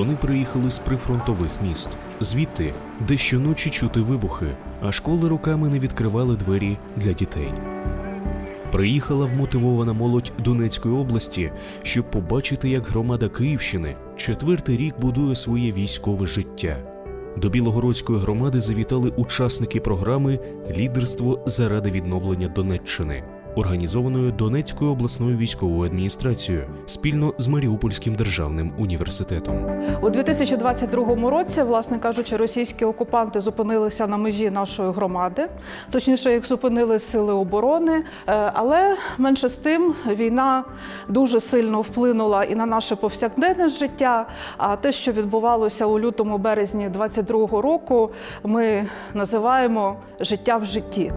Вони приїхали з прифронтових міст, звідти, де щоночі чути вибухи, а школи роками не відкривали двері для дітей. Приїхала вмотивована молодь Донецької області, щоб побачити, як громада Київщини четвертий рік будує своє військове життя. До Білогородської громади завітали учасники програми Лідерство заради відновлення Донеччини, організованої Донецькою обласною військовою адміністрацією спільно з Маріупольським державним університетом. У 2022 році, власне кажучи, російські окупанти зупинилися на межі нашої громади. Точніше, їх зупинили сили оборони. Е, Але менше з тим війна дуже сильно вплинула і на наше повсякденне життя. А те, що відбувалося у лютому березні 2022 року, ми називаємо життя в житті.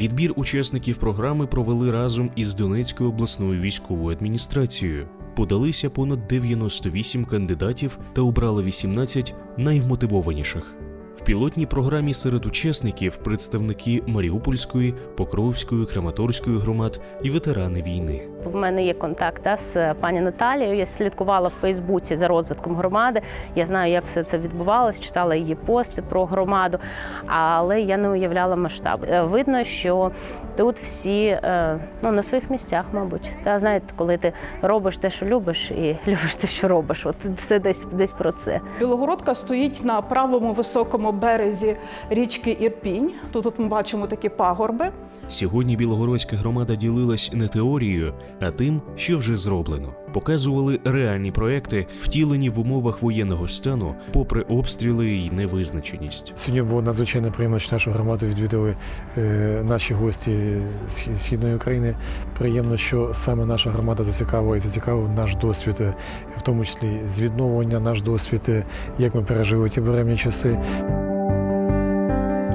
Відбір учасників програми провели разом із Донецькою обласною військовою адміністрацією. Подалися понад 98 кандидатів та обрали 18 найвмотивованіших. В пілотній програмі серед учасників представники Маріупольської, Покровської, Краматорської громад і ветерани війни. В мене є контакт да, з пані Наталією. Я слідкувала в Фейсбуці за розвитком громади. Я знаю, як все це відбувалось, читала її пости про громаду, але я не уявляла масштаб. Е, Видно, що тут всі е, ну, на своїх місцях, мабуть. Та знаєте, коли ти робиш те, що любиш, і любиш те, що робиш. От все десь десь про це. Білогородка стоїть на правому високому березі річки Ірпінь. Тут, тут ми бачимо такі пагорби. Сьогодні Білогородська громада ділилась не теорією, а тим, що вже зроблено. Показували реальні проекти, втілені в умовах воєнного стану, попри обстріли і невизначеність. Сьогодні було надзвичайно приємно, що нашу громаду відвідали е, наші гості з східної України. Приємно, що саме наша громада зацікавила і зацікавив наш досвід, е, в тому числі з відновлення, наш досвід, е, як ми пережили ті буремні часи.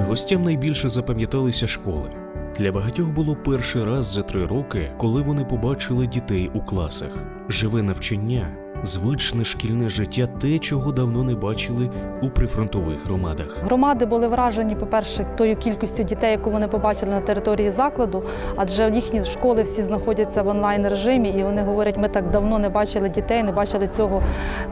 Гостям найбільше запам'яталися школи. Для багатьох було перший раз за три роки, коли вони побачили дітей у класах. Живе навчання, звичне шкільне життя, те, чого давно не бачили у прифронтових громадах. Громади були вражені, по-перше, тою кількістю дітей, яку вони побачили на території закладу, адже їхні школи всі знаходяться в онлайн режимі, і вони говорять, ми так давно не бачили дітей, не бачили цього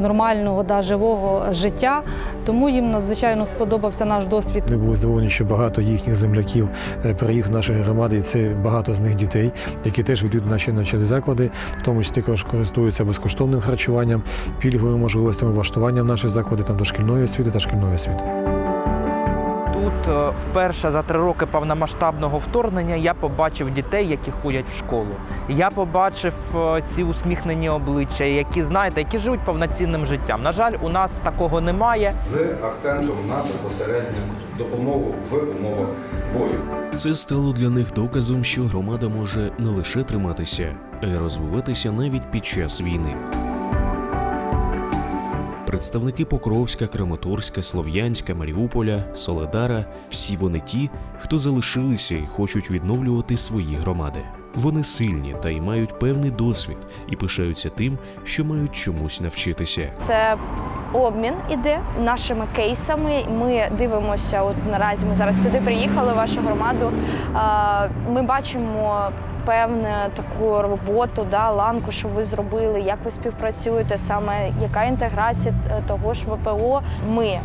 нормального, да, живого життя. Тому їм надзвичайно сподобався наш досвід. Ми були здивовані, що багато їхніх земляків е, переїхав в наші громади, і це багато з них дітей, які теж відвідують наші навчальні заклади, в тому числі також користуються безкоштовним харчуванням, пільговими можливостями влаштування в наші заклади там дошкільної освіти та шкільної освіти. Тут е, вперше за три роки повномасштабного вторгнення я побачив дітей, які ходять в школу. Я побачив е, ці усміхнені обличчя, які знаєте, які живуть повноцінним життям. На жаль, у нас такого немає. з акцентом на безпосередню допомогу в умовах бою. Це стало для них доказом, що громада може не лише триматися, а й розвиватися навіть під час війни. Представники Покровська, Краматорська, Слов'янська, Маріуполя, Соледара всі вони ті, хто залишилися і хочуть відновлювати свої громади. Вони сильні та й мають певний досвід і пишаються тим, що мають чомусь навчитися. Це обмін іде нашими кейсами. Ми дивимося. От наразі ми зараз сюди приїхали, в вашу громаду. Ми бачимо певну таку роботу, да, ланку, що ви зробили, як ви співпрацюєте, саме яка інтеграція е, того ж ВПО. Ми е,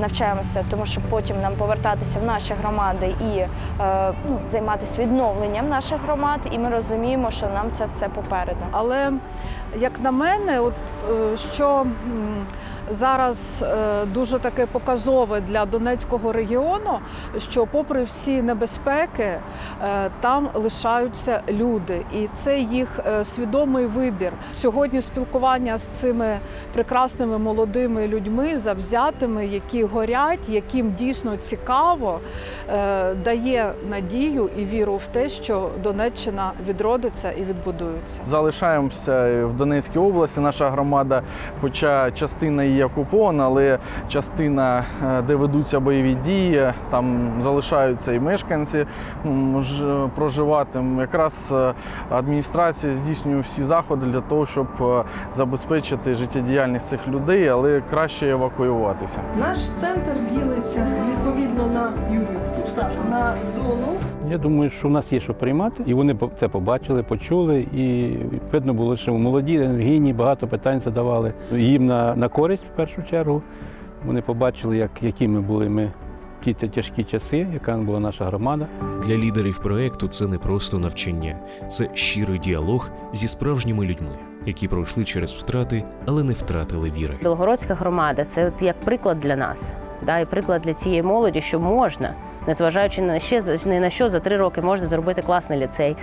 навчаємося, тому що потім нам повертатися в наші громади і е, ну, займатися відновленням наших громад. І ми розуміємо, що нам це все попереду. Але як на мене, от е, що зараз е, дуже таке показове для Донецького регіону, що попри всі небезпеки, е, там лишаються люди, і це їх свідомий вибір. Сьогодні спілкування з цими прекрасними молодими людьми, завзятими, які горять, яким дійсно цікаво, дає надію і віру в те, що Донеччина відродиться і відбудується. Залишаємося в Донецькій області. Наша громада, хоча частина її окупована, але частина, е, де ведуться бойові дії, там залишаються і мешканці ж- проживати. Якраз е, адміністрація здійснює всі заходи для того, щоб е, забезпечити життєдіяльність цих людей, але краще евакуюватися. Наш центр ділиться відповідно на на зону Я думаю, що в нас є що приймати, і вони по- це побачили, почули. І видно було, що молоді, енергійні, багато питань задавали. Їм на, на користь в першу чергу. Вони побачили, як, які ми були ми в ті тяжкі часи, яка була наша громада. Для лідерів проекту це не просто навчання, це щирий діалог зі справжніми людьми, які пройшли через втрати, але не втратили віри. Білогородська громада це от як приклад для нас, да, і приклад для цієї молоді, що можна. Незважаючи на ще ні на що за три роки можна зробити класний ліцей,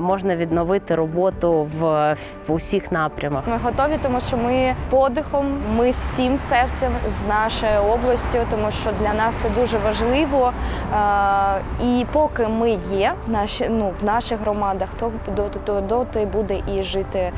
можна відновити роботу в, в усіх напрямах. Ми готові, тому що ми подихом, ми всім серцем з нашою областю, тому що для нас це дуже важливо. І поки ми є наші, ну, в наших громадах, то доти, то доти буде і жити е,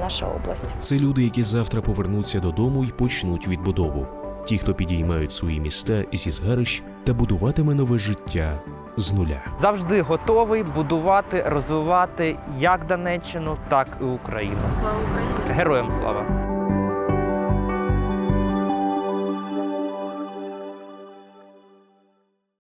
наша область. Це люди, які завтра повернуться додому і почнуть відбудову. Ті, хто підіймають свої міста зі згарищ та будуватиме нове життя з нуля. Завжди готовий будувати, розвивати як Донеччину, так і Україну. Слава Україні! Героям слава!